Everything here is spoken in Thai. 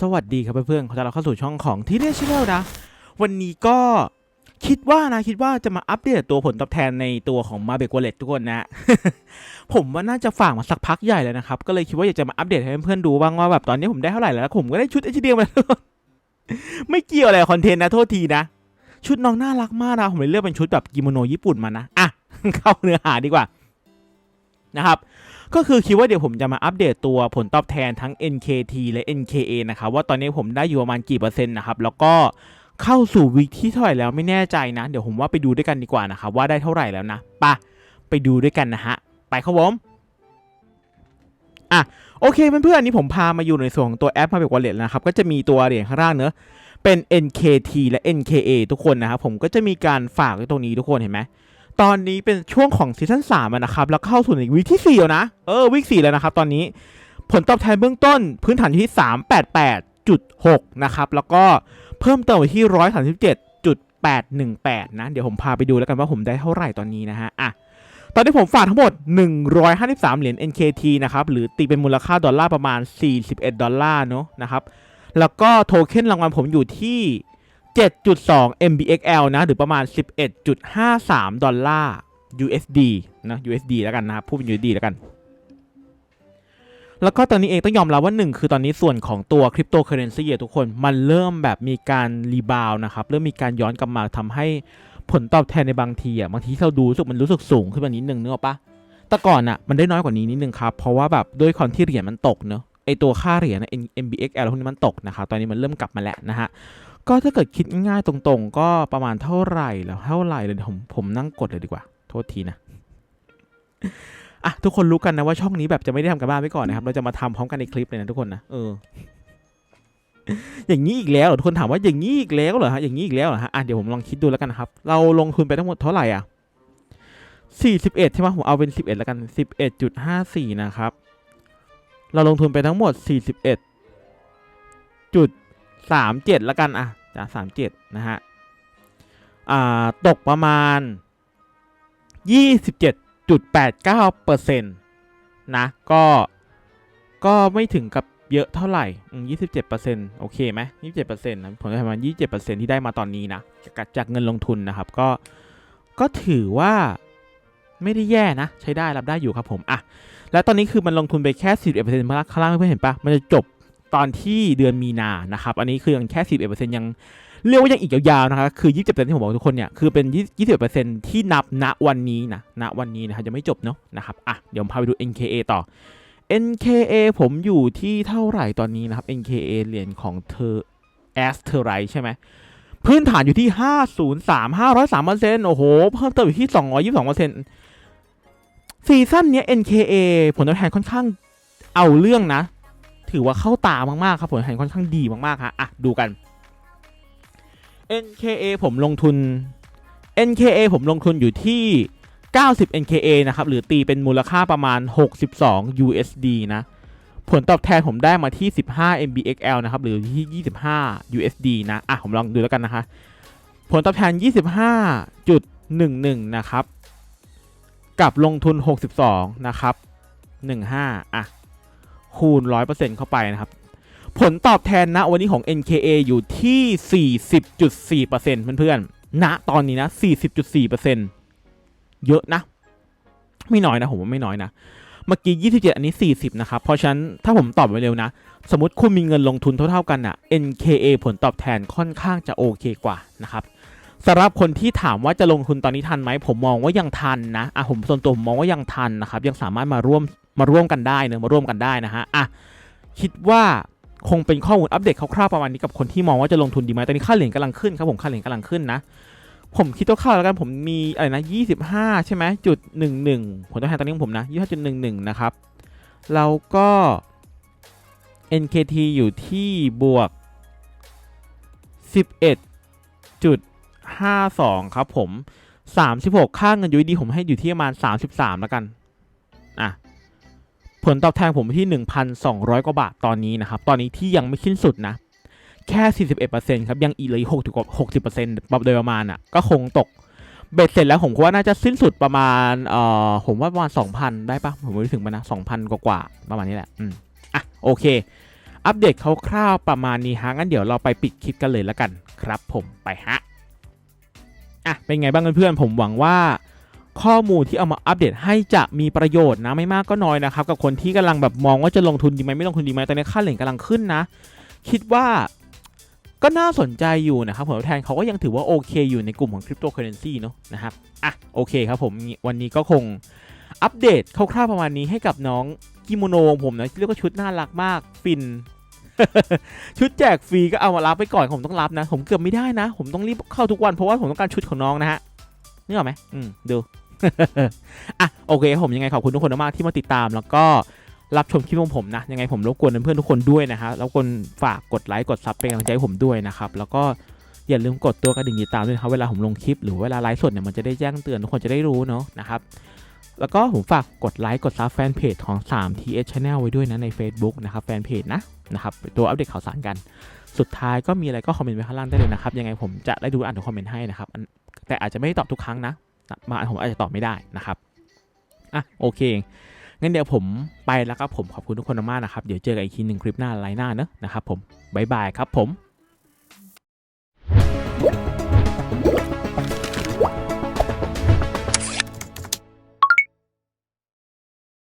สวัสดีครับเพื่อนๆขอต้อนรับเข้าสู่ช่องของที่เรียชแนลนะ วันนี้ก็คิดว่านะคิดว่าจะมาอัปเดตตัวผลตอบแทนในตัวของมาเบกวอลเล็ตทุกคนนะ ผมว่าน่าจะฝากมาสักพักใหญ่แล้วนะครับ ก็เลยคิดว่าอยากจะมาอัปเดตให้เพื่อนๆดูบ้างว่าแบบตอนนี้ผมได้เท่าไหร่แล้วแล้วผมก็ได้ชุดเอชดีมาไม่เกี่ยวอะไรคอนเทนต์นะโทษทีนะ ชุดน้องน่ารักมากนะผมเลยเลือกเป็นชุดแบบกิโมโนญี่ปุ่นมานะอะเข้าเนื้อหาดีกว่า นะครับก็คือคิดว่าเดี๋ยวผมจะมาอัปเดตตัวผลตอบแทนทั้ง NKT และ NKA นะครับว่าตอนนี้ผมได้อยู่ประมาณกี่เปอร์เซ็นต์นะครับแล้วก็เข้าสู่วิกที่เท่าไหร่แล้วไม่แน่ใจนะ เดี๋ยวผมว่าไปดูด้วยกันดีกว่านะครับว่าได้เท่าไหร่แล้วนะไปะไปดูด้วยกันนะฮะไปครับผมอะโอเคเพื่อนๆอันนี้ผมพามาอยู่ในส่วนของตัวแอปมาเป็นวอลเล็ตนะครับก็จะมีตัวเหรียญข้างล่างเนอะเป็น NKT และ NKA ทุกคนนะครับผมก็จะมีการฝากไว้ตรงนี้ทุกคนเห็นไหม ตอนนี้เป็นช่วงของซีซั่นสามนะครับ แล้วเข้าสู่ในวีคที่สี่แล้วนะ เออวีคสี่แล้วนะครับ ตอนนี้ผลตอบแทนเบื้องต้นพื้นฐานอยู่ที่สามแปดแปดจุดหกนะครับแล้วก็เพิ่มเติมไปที่ร้อยสามสิบเจ็ดจุดแปดหนึ่งแปดนะ เดี๋ยวผมพาไปดูแล้วกันว่าผมได้เท่าไหร่ตอนนี้นะฮะอะตอนนี้ผมฝากทั้งหมด 153 เหรียญ NKT นะครับ หรือตีเป็นมูลค่าดอลลาร์ประมาณ 41 ดอลลาร์เนาะนะครับ แล้วก็โทเค็นรางวัลผมอยู่ที่ 7.2 MBXL นะ หรือประมาณ 11.53 ดอลลาร์ USD นะ USD แล้วกันนะครับพูดเป็น USD แล้วกัน แล้วก็ตอนนี้เองต้องยอมรับว่าหนึ่งคือตอนนี้ส่วนของตัวคริปโตเคอเรนซีทุกคนมันเริ่มแบบมีการรีบาวนะครับ เริ่มมีการย้อนกลับมาทำให้ผลตอบแทนในบางทีอะบางทีเราดูสึกมันรู้สึกสูงขึ้นมานิดนึงเนอะปะแต่ก่อนอะมันได้น้อยกว่านี้นิดนึงครับ เพราะว่าแบบด้วยความที่เหรียญมันตกเนอะไอตัวค่าเหรียญนะ MBXL พวกนี้มันตกนะครับตอนนี้มันเริ่มกลับมาแล้วนะฮะ ก็ถ้าเกิดคิดง่ายๆตรงๆ ก็ประมาณเท่าไหร่แล้วเท่าไหร่เลยผมผมนั่งกดเลยดีกว่า โทษทีนะอะทุกคนรู้กันนะว่าช่องนี้แบบจะไม่ได้ทำกันบ้านไว้ก่อนนะครับ เราจะมาทำพร้อมกันในคลิปเลยนะทุกคนนะเอออย่างนี้อีกแล้วเหรอทุกคนถามว่าอย่างนี้อีกแล้วเหรอฮะอย่างนี้อีกแล้วเหรอฮะอะเดี๋ยวผมลองคิดดูแล้วกันนะครับ เราลงทุนไปทั้งหมดเท่าไหร่อะสี่สิบเอ็ดใช่ไหมผมเอาเป็นสิบเอ็ดแล้วกันสิบเอ็ดจุดห้าสี่นะครับ เราลงทุนไปทั้งหมดสี่สิบเอ็ดจุด สามเจ็ดละกันอะจากสามเจ็ดนะฮะอ่าตกประมาณยี่สิบเจ็ดจุดแปดเก้าเปอร์เซ็นต์นะก็ก็ไม่ถึงกับเยอะเท่าไหร่ยี่สิบเจ็ดเปอร์เซ็นต์โอเคไหมยี่สิบเจ็ดเปอร์เซ็นต์นะผลประมาณยี่สิบเจ็ดเปอร์เซ็นต์ที่ได้มาตอนนี้นะจากจากเงินลงทุนนะครับก็ก็ถือว่าไม่ได้แย่นะ ใช้ได้รับได้อยู่ครับผมอะแล้วตอนนี้คือมันลงทุนไปแค่สิบเอ็ดเปอร์เซ็นต์ข้างล่างเพื่อนเห็นปะมันจะจบ ตอนที่เดือนมีนานะครับ อันนี้คือยังแค่สิบเอ็ดเปอร์เซ็นต์ยังเรียกว่ายังอีกยาวๆนะครับ คือยี่สิบเปอร์เซ็นต์ที่ผมบอกทุกคนเนี่ย คือเป็นยี่สิบเปอร์เซ็นต์ที่นับณวันนี้นะ ณ วันนี้นะครับยังไม่จบเนาะนะครับ อะ เดี๋ยวผมพาไปดู NKA ต่อ NKA ผมอยู่ที่เท่าไหร่ตอนนี้นะครับ NKA เหรียญของเธอแอสเทอร์ไรใช่ไหม พื้นฐานอยู่ที่ 503 503เปอร์เซ็นต์โอ้โห เพิ่มเติมอยู่ที่ 222เปอร์เซ็นต์ซีซั่นนี้ NKA ผลตอบแทนค่อนข้างเอาเรื่องนะ ถือว่าเข้าตามากๆครับผลตอบแทนค่อนข้างดีมากๆฮะอะดูกัน NKA ผมลงทุน NKA ผมลงทุนอยู่ที่ 90 NKA นะครับ หรือตีเป็นมูลค่าประมาณ 62 USD นะ ผลตอบแทนผมได้มาที่ 15 MBXL นะครับ หรือที่ 25 USD นะ อะ ผมลองดูแล้วกันนะคะ ผลตอบแทน 25.11 นะครับ กับลงทุน 62 นะครับ 15 อะ คูณ 100%เข้าไปนะครับ ผลตอบแทนณวันนี้ของ NKA อยู่ที่ 40.4%เพื่อนๆณตอนนี้นะ 40.4%เยอะนะ ไม่น้อยนะผมว่าไม่น้อยนะเมื่อกี้ 27 อันนี้ 40 นะครับ เพราะฉะนั้นถ้าผมตอบไปเร็วนะ สมมติคุณมีเงินลงทุนเท่าๆกันอะ NKA ผลตอบแทนค่อนข้างจะโอเคกว่านะครับสำหรับคนที่ถามว่าจะลงทุนตอนนี้ทันไหม ผมมองว่ายังทันนะอะผมส่วนตัวผมมองว่ายังทันนะครับ ยังสามารถมาร่วม มาร่วมกันได้เนอะมาร่วมกันได้นะฮะอะคิดว่าคงเป็นข้อมูลอัปเดตคร่าวๆประมาณนี้กับคนที่มองว่าจะลงทุนดีไหมตอนนี้ค่าเหรียญกำลังขึ้นครับผมค่าเหรียญกำลังขึ้นนะผมคิดตัวค่าแล้วกันผมมีอะไรนะ25 ใช่ไหมจุด11ผลตอบแทนตอนนี้ของผมนะ25.11นะครับแล้วก็ NKT อยู่ที่บวก 11.52 ครับผม 36 ค่าเงิน USD ผมให้อยู่ที่ประมาณ 33 แล้วกัน ผลตอบแทนผมที่ 1,200 กว่าบาทตอนนี้นะครับ ตอนนี้ที่ยังไม่สิ้นสุดนะ แค่ 41%ครับ ยังอีเลย6ถึงกว่า60%โดยประมาณอะ ก็คงตก เบ็ดเสร็จแล้วผมว่าน่าจะสิ้นสุดประมาณ เอ่อ ผมว่าประมาณ 2,000 ได้ปะผมไม่ถึงมันนะ 2,000 กว่าๆประมาณนี้แหละ อืม อะ โอเค อัปเดตคร่าวๆประมาณนี้ฮะ งั้นเดี๋ยวเราไปปิดคลิปกันเลยแล้วกัน ครับ ผม ไปฮะ อะ เป็นไงบ้างเพื่อนๆ ผมหวังว่า ข้อมูลที่เอามาอัปเดตให้จะมีประโยชน์นะไม่มากก็น้อยนะครับกับคนที่กำลังแบบมองว่าจะลงทุนดีไหมไม่ลงทุนดีไหมตอนนี้ค่าเหรียญกำลังขึ้นนะ คิดว่าก็น่าสนใจอยู่นะครับผลตอบแทนเขาก็ยังถือว่าโอเคอยู่ในกลุ่มของคริปโตเคอเรนซีเนาะนะครับอะโอเคครับผมวันนี้ก็คงอัปเดตคร่าวๆประมาณนี้ให้กับน้องกิโมโนของผมนะที่เรียกว่าชุดน่ารักมากฟิน ชุดแจกฟรีก็เอามารับไปก่อนผมต้องรับนะ ผมเกือบไม่ได้นะ ผมต้องรีบเข้าทุกวันเพราะว่าผมต้องการชุดของน้องนะฮะนึกออกไหมอืมดู อะโอเคผมยังไงขอบคุณทุกคนมากที่มาติดตาม แล้วก็รับชมคลิปของผมนะ ยังไงผมรบกวนเพื่อนทุกคนด้วยนะครับรบกวนฝากกดไลค์กดซับเป็นกำลังใจผมด้วยนะครับแล้วก็อย่าลืมกดตัวกระดิ่งติดตามด้วยครับเวลาผมลงคลิปหรือเวลาไลฟ์สดเนี่ยมันจะได้แจ้งเตือนทุกคนจะได้รู้เนาะนะครับแล้วก็ผมฝากกดไลค์กดซับแฟนเพจของ 3th Channel ไว้ด้วยนะใน Facebook นะครับแฟนเพจนะนะครับตัวอัปเดตข่าวสารกัน สุดท้ายก็มีอะไรก็คอมเมนต์ไว้ข้างล่างได้เลยนะครับยังไงผมจะได้ดูอ่านทุกคอมเมนต์ให้นะครับแต่อาจจะไม่ตอบทุกครั้งนะ บางอันผมอาจจะตอบไม่ได้นะครับอะโอเคงั้นเดี๋ยวผมไปแล้วครับผมขอบคุณทุกคนมากนะครับ เดี๋ยวเจอกันอีกทีหนึ่งคลิปหน้าไลน์หน้าเนอะนะครับผมบ๊ายบายครับผม